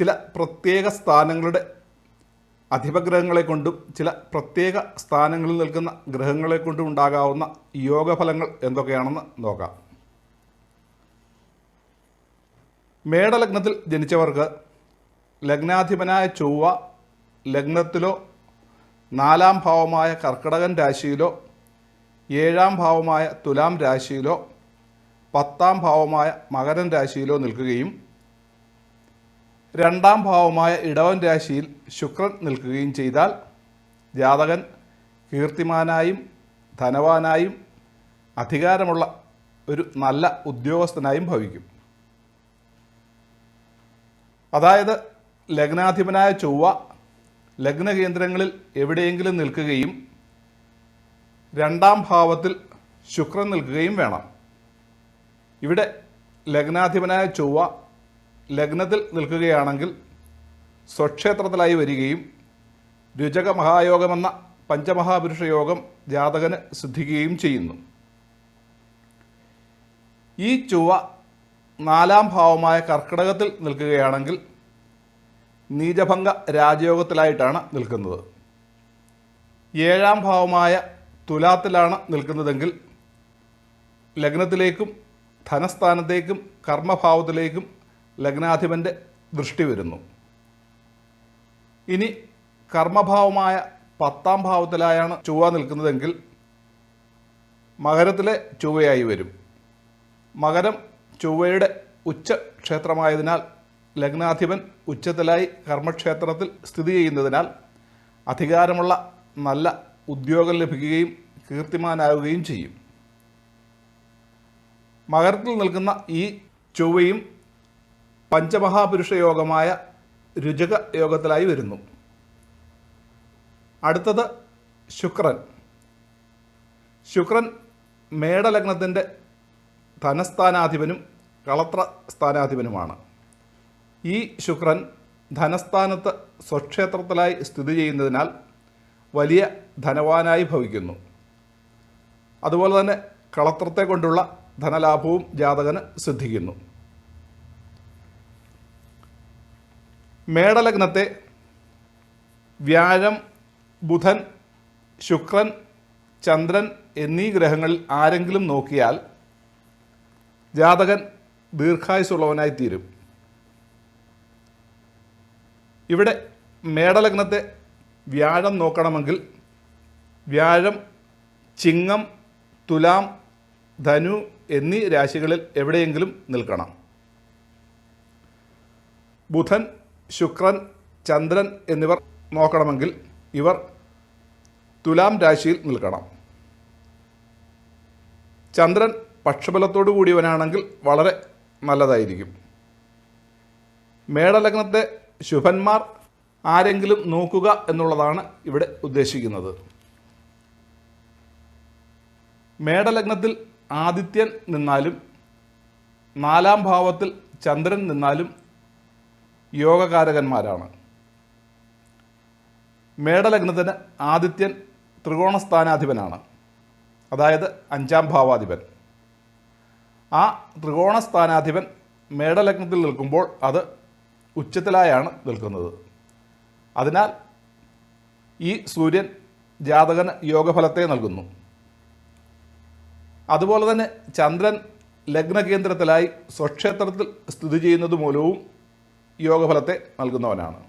ചില പ്രത്യേക സ്ഥാനങ്ങളുടെ അധിപഗ്രഹങ്ങളെ കൊണ്ടും ചില പ്രത്യേക സ്ഥാനങ്ങളിൽ നിൽക്കുന്ന ഗ്രഹങ്ങളെ കൊണ്ടും ഉണ്ടാകാവുന്ന യോഗഫലങ്ങൾ എന്തൊക്കെയാണെന്ന് നോക്കാം. മേടലഗ്നത്തിൽ ജനിച്ചവർക്ക് ലഗ്നാധിപനായ ചൊവ്വ ലഗ്നത്തിലോ നാലാം ഭാവമായ കർക്കിടകൻ രാശിയിലോ ഏഴാം ഭാവമായ തുലാം രാശിയിലോ പത്താം ഭാവമായ മകരൻ രാശിയിലോ നിൽക്കുകയും രണ്ടാം ഭാവമായ ഇടവൻ രാശിയിൽ ശുക്രൻ നിൽക്കുകയും ചെയ്താൽ ജാതകൻ കീർത്തിമാനായും ധനവാനായും അധികാരമുള്ള ഒരു നല്ല ഉദ്യോഗസ്ഥനായും ഭവിക്കും. അതായത് ലഗ്നാധിപനായ ചൊവ്വ ലഗ്നകേന്ദ്രങ്ങളിൽ എവിടെയെങ്കിലും നിൽക്കുകയും രണ്ടാം ഭാവത്തിൽ ശുക്രൻ നിൽക്കുകയും വേണം. ഇവിടെ ലഗ്നാധിപനായ ചൊവ്വ ലഗ്നത്തിൽ നിൽക്കുകയാണെങ്കിൽ സ്വക്ഷേത്രത്തിലായി വരികയും രുചക മഹായോഗമെന്ന പഞ്ചമഹാപുരുഷ യോഗം ജാതകന് സിദ്ധിക്കുകയും ചെയ്യുന്നു. ഈ ചുവ നാലാം ഭാവമായ കർക്കിടകത്തിൽ നിൽക്കുകയാണെങ്കിൽ നീചഭംഗ രാജയോഗത്തിലായിട്ടാണ് നിൽക്കുന്നത്. ഏഴാം ഭാവമായ തുലാത്തിലാണ് നിൽക്കുന്നതെങ്കിൽ ലഗ്നത്തിലേക്കും ധനസ്ഥാനത്തേക്കും കർമ്മഭാവത്തിലേക്കും ലഗ്നാധിപന്റെ ദൃഷ്ടി വരുന്നു. ഇനി കർമ്മഭാവമായ പത്താം ഭാവത്തിലായാണ് ചൊവ്വ നിൽക്കുന്നതെങ്കിൽ മകരത്തിലെ ചൊവ്വയായി വരും. മകരം ചൊവ്വയുടെ ഉച്ച ക്ഷേത്രമായതിനാൽ ലഗ്നാധിപൻ ഉച്ചത്തിലായി കർമ്മക്ഷേത്രത്തിൽ സ്ഥിതി ചെയ്യുന്നതിനാൽ അധികാരമുള്ള നല്ല ഉദ്യോഗം ലഭിക്കുകയും കീർത്തിമാനാവുകയും ചെയ്യും. മകരത്തിൽ നിൽക്കുന്ന ഈ ചൊവ്വയും പഞ്ചമഹാപുരുഷ യോഗമായ രുചക യോഗത്തിലായി വരുന്നു. അടുത്തത് ശുക്രൻ. ശുക്രൻ മേടലഗ്നത്തിന്റെ ധനസ്ഥാനാധിപനും കളത്ര സ്ഥാനാധിപനുമാണ് ഈ ശുക്രൻ ധനസ്ഥാനത്ത് സ്വക്ഷേത്രത്തിലായി സ്ഥിതി ചെയ്യുന്നതിനാൽ വലിയ ധനവാനായി ഭവിക്കുന്നു. അതുപോലെ തന്നെ കളത്രത്തെ കൊണ്ടുള്ള ധനലാഭവും ജാതകന് സിദ്ധിക്കുന്നു. മേടലഗ്നത്തെ വ്യാഴം ബുധൻ ശുക്രൻ ചന്ദ്രൻ എന്നീ ഗ്രഹങ്ങളിൽ ആരെങ്കിലും നോക്കിയാൽ ജാതകൻ ദീർഘായുസുള്ളവനായി തീരും ഇവിടെ മേടലഗ്നത്തെ വ്യാഴം നോക്കണമെങ്കിൽ വ്യാഴം ചിങ്ങം തുലാം ധനു എന്നീ രാശികളിൽ എവിടെയെങ്കിലും നിൽക്കണം. ബുധൻ ശുക്രൻ ചന്ദ്രൻ എന്നിവർ നോക്കണമെങ്കിൽ ഇവർ തുലാം രാശിയിൽ നിൽക്കണം. ചന്ദ്രൻ പക്ഷബലത്തോടു കൂടിയവനാണെങ്കിൽ വളരെ നല്ലതായിരിക്കും. മേടലഗ്നത്തെ ശുഭന്മാർ ആരെങ്കിലും നോക്കുക എന്നുള്ളതാണ് ഇവിടെ ഉദ്ദേശിക്കുന്നത്. മേടലഗ്നത്തിൽ ആദിത്യൻ നിന്നാലും നാലാം ഭാവത്തിൽ ചന്ദ്രൻ നിന്നാലും യോഗകാരകന്മാരാണ്. മേടലഗ്നത്തിന് ആദിത്യൻ ത്രികോണസ്ഥാനാധിപനാണ്. അതായത് അഞ്ചാം ഭാവാധിപൻ. ആ ത്രികോണസ്ഥാനാധിപൻ മേടലഗ്നത്തിൽ നിൽക്കുമ്പോൾ അത് ഉച്ചത്തിലായാണ് നിൽക്കുന്നത്. അതിനാൽ ഈ സൂര്യൻ ജാതകന് യോഗഫലത്തെ നൽകുന്നു. അതുപോലെ തന്നെ ചന്ദ്രൻ ലഗ്നകേന്ദ്രത്തിലായി സ്വക്ഷേത്രത്തിൽ സ്ഥിതി ചെയ്യുന്നത് മൂലവും യോഗഫലത്തെ നൽകുന്നവനാണ്.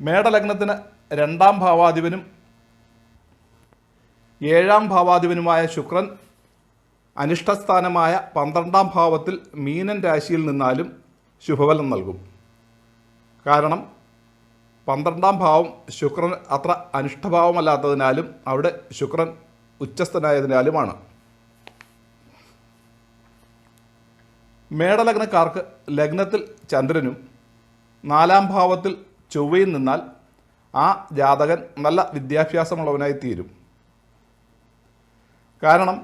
മേടലഗ്നത്തിന് രണ്ടാം ഭാവാധിപനും ഏഴാം ഭാവാധിപനുമായ ശുക്രൻ അനിഷ്ടസ്ഥാനമായ പന്ത്രണ്ടാം ഭാവത്തിൽ മീനൻ രാശിയിൽ നിന്നാലും ശുഭഫലം നൽകും. കാരണം പന്ത്രണ്ടാം ഭാവം ശുക്രൻ അത്ര അനിഷ്ടഭാവമല്ലാത്തതിനാലും അവിടെ ശുക്രൻ ഉച്ചസ്ഥനായതിനാലുമാണ്. മേടലഗ്നക്കാർക്ക് ലഗ്നത്തിൽ ചന്ദ്രനും നാലാം ഭാവത്തിൽ ചൊവ്വയും നിന്നാൽ ആ ജാതകൻ നല്ല വിദ്യാഭ്യാസമുള്ളവനായി തീരും. കാരണം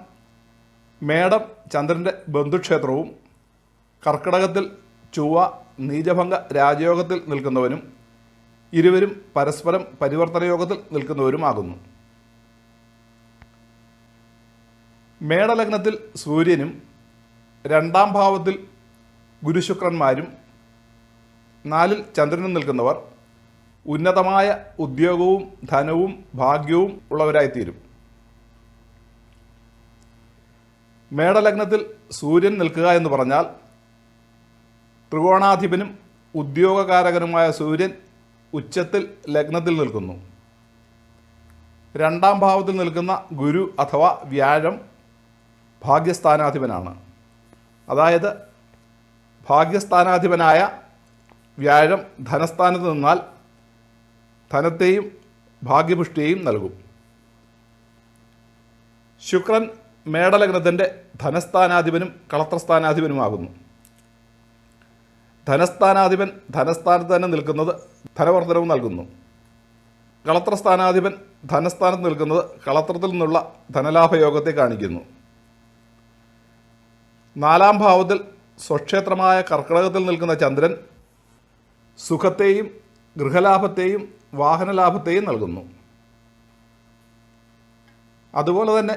മേടം ചന്ദ്രന്റെ ബന്ധുക്ഷേത്രവും കർക്കിടകത്തിൽ ചൊവ്വ നീചഭംഗ രാജയോഗത്തിൽ നിൽക്കുന്നവനും ഇരുവരും പരസ്പരം പരിവർത്തന യോഗത്തിൽ നിൽക്കുന്നവരുമാകുന്നു. മേടലഗ്നത്തിൽ സൂര്യനും രണ്ടാം ഭാവത്തിൽ ഗുരുശുക്രന്മാരും നാലിൽ ചന്ദ്രനും നിൽക്കുന്നവർ ഉന്നതമായ ഉദ്യോഗവും ധനവും ഭാഗ്യവും ഉള്ളവരായിത്തീരും. മേടലഗ്നത്തിൽ സൂര്യൻ നിൽക്കുക എന്ന് പറഞ്ഞാൽ ത്രികോണാധിപനും ഉദ്യോഗകാരകനുമായ സൂര്യൻ ഉച്ചത്തിൽ ലഗ്നത്തിൽ നിൽക്കുന്നു. രണ്ടാം ഭാവത്തിൽ നിൽക്കുന്ന ഗുരു അഥവാ വ്യാഴം ഭാഗ്യസ്ഥാനാധിപനാണ്. അതായത് ഭാഗ്യസ്ഥാനാധിപനായ വ്യാഴം ധനസ്ഥാനത്ത് നിന്നാൽ ധനത്തെയും ഭാഗ്യപുഷ്ടിയെയും നൽകും. ശുക്രൻ മേടലഗ്നത്തിന്റെ ധനസ്ഥാനാധിപനും കളത്രസ്ഥാനാധിപനുമാകുന്നു. ധനസ്ഥാനാധിപൻ ധനസ്ഥാനത്ത് തന്നെ നിൽക്കുന്നത് ധനവർദ്ധനവും നൽകുന്നു. കളത്രസ്ഥാനാധിപൻ ധനസ്ഥാനത്ത് നിൽക്കുന്നത് കളത്രത്തിൽ നിന്നുള്ള ധനലാഭയോഗത്തെ കാണിക്കുന്നു. നാലാം ഭാവത്തിൽ സ്വക്ഷേത്രമായ കർക്കിടകത്തിൽ നിൽക്കുന്ന ചന്ദ്രൻ സുഖത്തെയും ഗൃഹലാഭത്തെയും വാഹനലാഭത്തെയും നൽകുന്നു. അതുപോലെ തന്നെ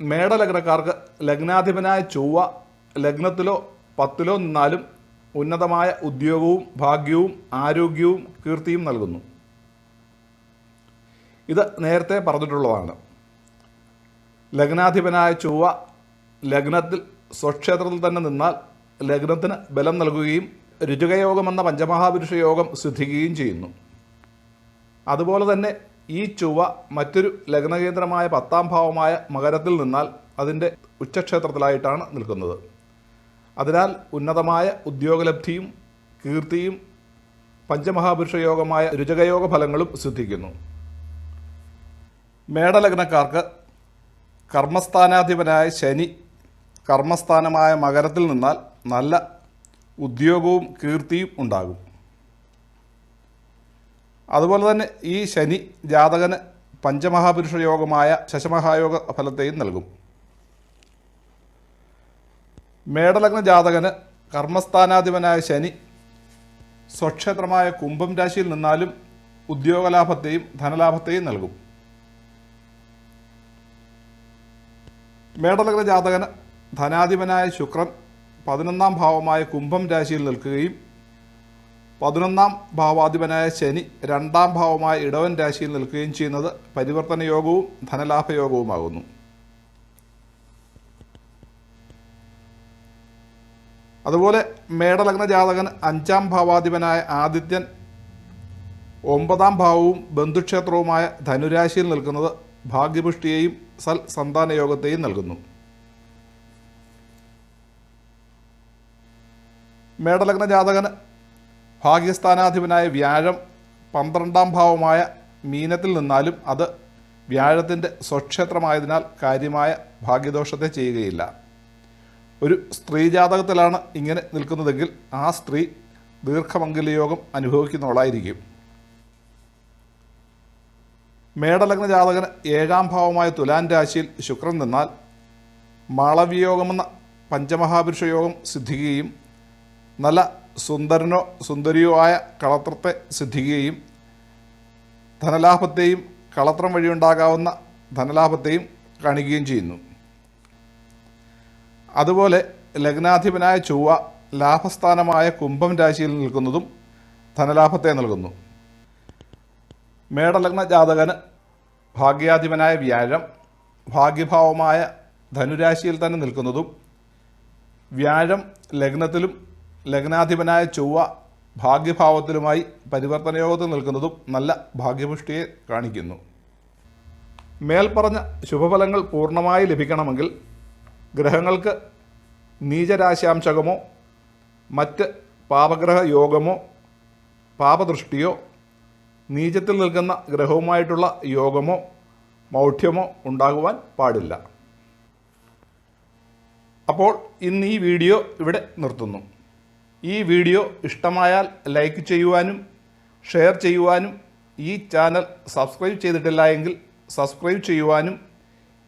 മേടലഗ്നക്കാർക്ക് ലഗ്നാധിപനായ ചൊവ്വ ലഗ്നത്തിലോ പത്തിലോ നിന്നാലും ഉന്നതമായ ഉദ്യോഗവും ഭാഗ്യവും ആരോഗ്യവും കീർത്തിയും നൽകുന്നു. ഇത് നേരത്തെ പറഞ്ഞിട്ടുള്ളതാണ്. ലഗ്നാധിപനായ ചൊവ്വ ലഗ്നത്തിൽ സ്വക്ഷേത്രത്തിൽ തന്നെ നിന്നാൽ ലഗ്നത്തിന് ബലം നൽകുകയും രുചികയോഗം എന്ന പഞ്ചമഹാപുരുഷ യോഗം സിദ്ധിക്കുകയും ചെയ്യുന്നു. അതുപോലെ തന്നെ ഈ ചുവ മറ്റൊരു ലഗ്നകേന്ദ്രമായ പത്താം ഭാവമായ മകരത്തിൽ നിന്നാൽ അതിന്റെ ഉച്ചക്ഷേത്രത്തിലായിട്ടാണ് നിൽക്കുന്നത്. അതിനാൽ ഉന്നതമായ ഉദ്യോഗലബ്ധിയും കീർത്തിയും പഞ്ചമഹാപുരുഷ യോഗമായ രുചകയോഗ ഫലങ്ങളും സിദ്ധിക്കുന്നു. മേടലഗ്നക്കാർക്ക് കർമ്മസ്ഥാനാധിപനായ ശനി കർമ്മസ്ഥാനമായ മകരത്തിൽ നിന്നാൽ നല്ല ഉദ്യോഗവും കീർത്തിയും ഉണ്ടാകും. അതുപോലെ തന്നെ ഈ ശനി ജാതകന് പഞ്ചമഹാപുരുഷ യോഗമായ ശശമഹായോഗ ഫലത്തെയും നൽകും. മേടലഗ്ന ജാതകന് കർമ്മസ്ഥാനാധിപനായ ശനി സ്വക്ഷേത്രമായ കുംഭം രാശിയിൽ നിന്നാലും ഉദ്യോഗലാഭത്തെയും ധനലാഭത്തെയും നൽകും. മേടലഗ്ന ജാതകന് ധനാധിപനായ ശുക്രൻ പതിനൊന്നാം ഭാവമായ കുംഭം രാശിയിൽ നിൽക്കുകയും പതിനൊന്നാം ഭാവാധിപനായ ശനി രണ്ടാം ഭാവമായ ഇടവൻ രാശിയിൽ നിൽക്കുകയും ചെയ്യുന്നത് പരിവർത്തന യോഗവും ധനലാഭയോഗവുമാകുന്നു അതുപോലെ മേടലഗ്ന ജാതകൻ അഞ്ചാം ഭാവാധിപനായ ആദിത്യൻ ഒമ്പതാം ഭാവവും ബന്ധുക്ഷേത്രവുമായ ധനുരാശിയിൽ നിൽക്കുന്നത് ഭാഗ്യപുഷ്ടിയെയും സൽ സന്താന യോഗത്തെയും നൽകുന്നു. മേടലഗ്ന ജാതകന് ഭാഗ്യസ്ഥാനാധിപനായ വ്യാഴം പന്ത്രണ്ടാം ഭാവമായ മീനത്തിൽ നിന്നാലും അത് വ്യാഴത്തിന്റെ സ്വക്ഷേത്രമായതിനാൽ കാര്യമായ ഭാഗ്യദോഷത്തെ ചെയ്യുകയില്ല. ഒരു സ്ത്രീ ജാതകത്തിലാണ് ഇങ്ങനെ നിൽക്കുന്നതെങ്കിൽ ആ സ്ത്രീ ദീർഘമംഗലയോഗം അനുഭവിക്കുന്നവളായിരിക്കും. മേടലഗ്ന ജാതകന് ഏഴാം ഭാവമായ തുലാൻ രാശിയിൽ ശുക്രൻ നിന്നാൽ മാളവിയോഗമെന്ന പഞ്ചമഹാപുരുഷ യോഗം സിദ്ധിക്കുകയും നല്ല സുന്ദരനോ സുന്ദരിയോ ആയ കളത്രത്തെ സിദ്ധിക്കുകയും ധനലാഭത്തെയും കളത്രം വഴിയുണ്ടാകാവുന്ന ധനലാഭത്തെയും കാണിക്കുകയും ചെയ്യുന്നു. അതുപോലെ ലഗ്നാധിപനായ ചൊവ്വ ലാഭസ്ഥാനമായ കുംഭം രാശിയിൽ നിൽക്കുന്നതും ധനലാഭത്തെ നൽകുന്നു. മേടലഗ്ന ജാതകന് ഭാഗ്യാധിപനായ വ്യാഴം ഭാഗ്യഭാവമായ ധനുരാശിയിൽ തന്നെ നിൽക്കുന്നതും വ്യാഴം ലഗ്നത്തിലും ലഗ്നാധിപനായ ചൊവ്വ ഭാഗ്യഭാവത്തിലുമായി പരിവർത്തന യോഗത്തിൽ നിൽക്കുന്നതും നല്ല ഭാഗ്യപുഷ്ടിയെ കാണിക്കുന്നു. മേൽപ്പറഞ്ഞ ശുഭഫലങ്ങൾ പൂർണമായി ലഭിക്കണമെങ്കിൽ ഗ്രഹങ്ങൾക്ക് നീചരാശാംശകമോ മറ്റ് പാപഗ്രഹ യോഗമോ പാപദൃഷ്ടിയോ നീചത്തിൽ നിൽക്കുന്ന ഗ്രഹവുമായിട്ടുള്ള യോഗമോ മൗഢ്യമോ ഉണ്ടാകുവാൻ പാടില്ല. അപ്പോൾ ഇന്ന് ഈ വീഡിയോ ഇവിടെ നിർത്തുന്നു. ഈ വീഡിയോ ഇഷ്ടമായാൽ ലൈക്ക് ചെയ്യുവാനും ഷെയർ ചെയ്യുവാനും ഈ ചാനൽ സബ്സ്ക്രൈബ് ചെയ്തിട്ടില്ല എങ്കിൽ സബ്സ്ക്രൈബ് ചെയ്യുവാനും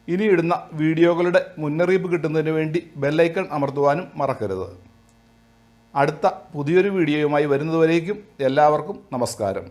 ഇനി ഇടുന്ന വീഡിയോകളുടെ മുന്നറിയിപ്പ് കിട്ടുന്നതിന് വേണ്ടി ബെല്ലൈക്കൺ അമർത്തുവാനും മറക്കരുത്. അടുത്ത പുതിയൊരു വീഡിയോയുമായി വരുന്നതുവരേക്കും എല്ലാവർക്കും നമസ്കാരം.